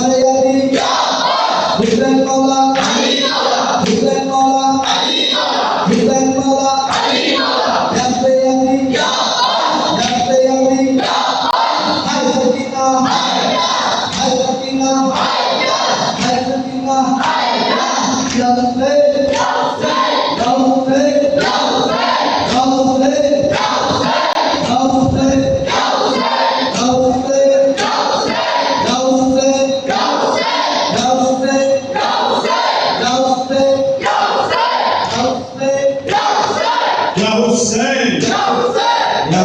সৈয়দি হুসেন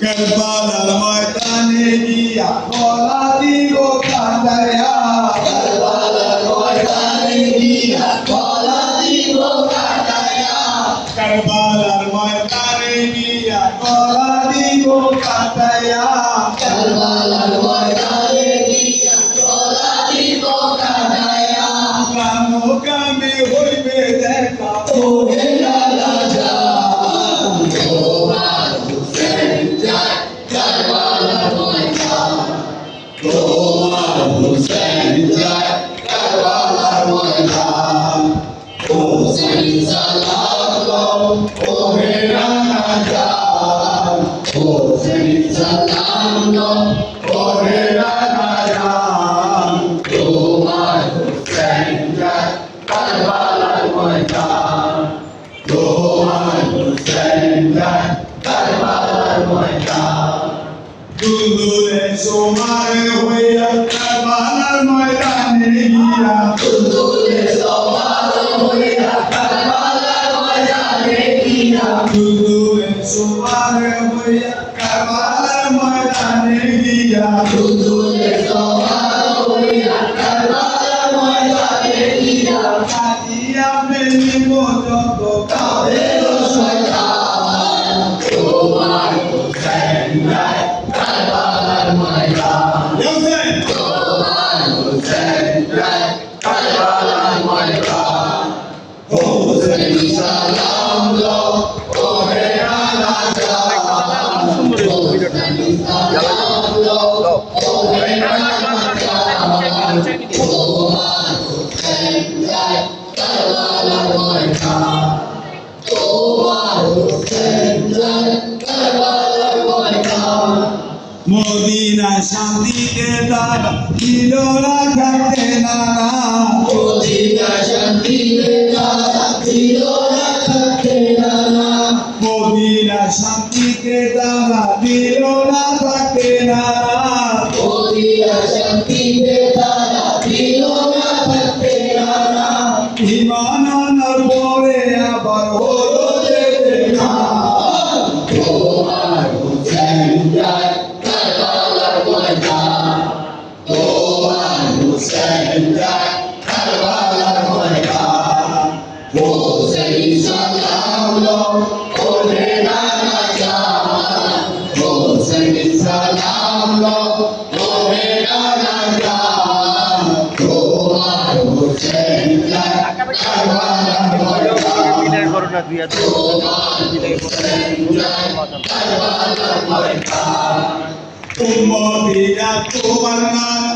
কারবালার ময়দান গিয়া গলা দিব কাঁদায়া কারবালার ময়দানে গিয়া গলা দিব কাঁদায়া কারবালার ময়দানে গিয়া গলা দিব কাঁদায়া কারবালার ময়দানে গিয়া গলা দিব কাঁদায়া কামো কামে হইবে দেখা ওরে লালা জান তোমার হুসেন যায় কারবালার ময়দান। তোমার হুসেন যায় কারবালার ময়দান। হুসেন সালাম যায় কারবালার ময়দান দুলদুলে সোমারে হইয়া কারবালার ময়দানে গিয়া দুলদুলে সোমারে হইয়া কারবালার ময়দানে গিয়া দুলদুলে সোমারে হইয়া কারবালার ময়দানে গিয়া দুলদুলে মদিনা শান্তিকে তার দিল না থাকতে না। মদিনা শান্তিকে তার দিল না থাকতে না। মদিনা শান্তিকে তারা দিল না। থাকতে না মদিনা না দুই হাতে তোমার নাম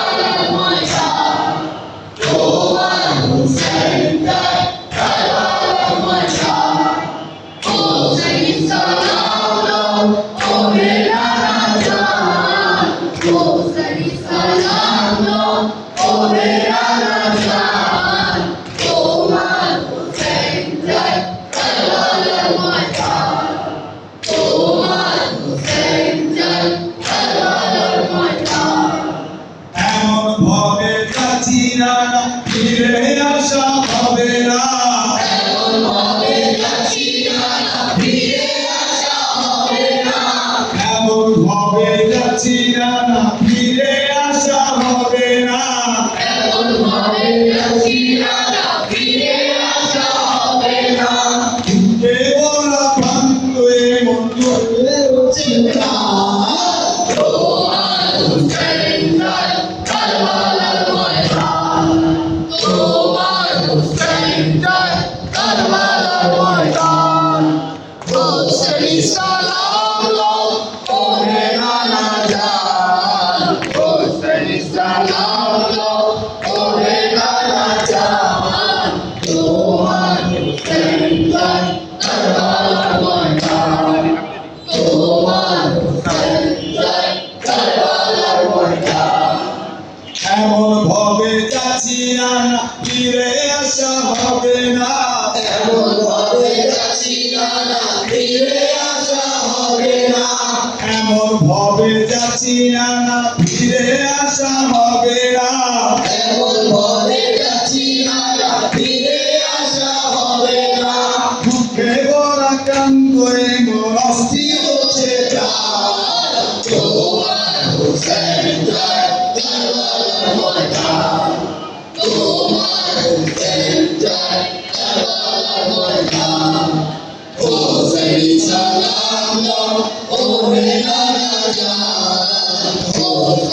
যাচ্ছি এমন ভাবে যাচ্ছি না ফিরে আসা হবে না। এমন ভাবে যাচ্ছি না ফিরে আসা হবে না। এমন ভাবে যাচ্ছি না ফিরে আসা হবে না। এমন ভাবে যাচ্ছি না ফিরে আসা হবে না। দুঃখে ভরা কান্দ এমন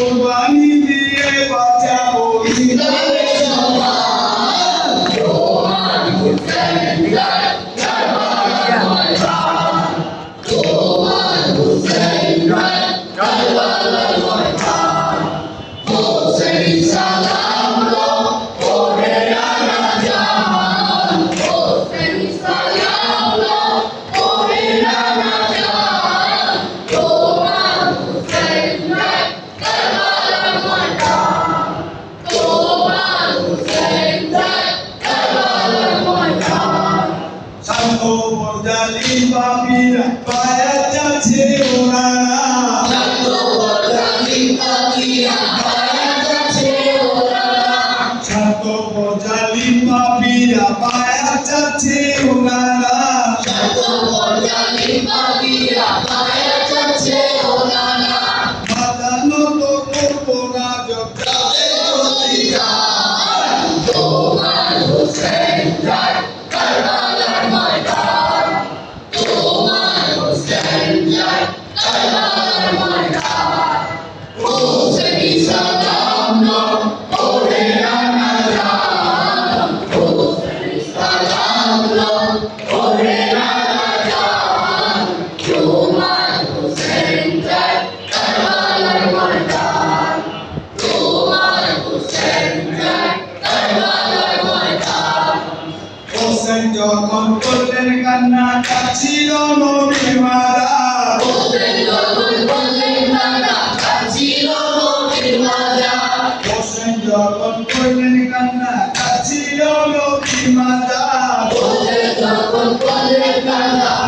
কোরবানি বরজালি বাবিরা পায়া যাচ্ছে ওনারা। শান্ত বরদানি পাপিয়া পায়া যাচ্ছে ওরা শান্ত বরজালি বাবিরা পায়া যাচ্ছে। হোসেন যখন করলেন কান্না কাছিল নবী মারা হোসেন যখন করলেন কান্না কাছিল নবী মারা হোসেন যখন বললেন নানা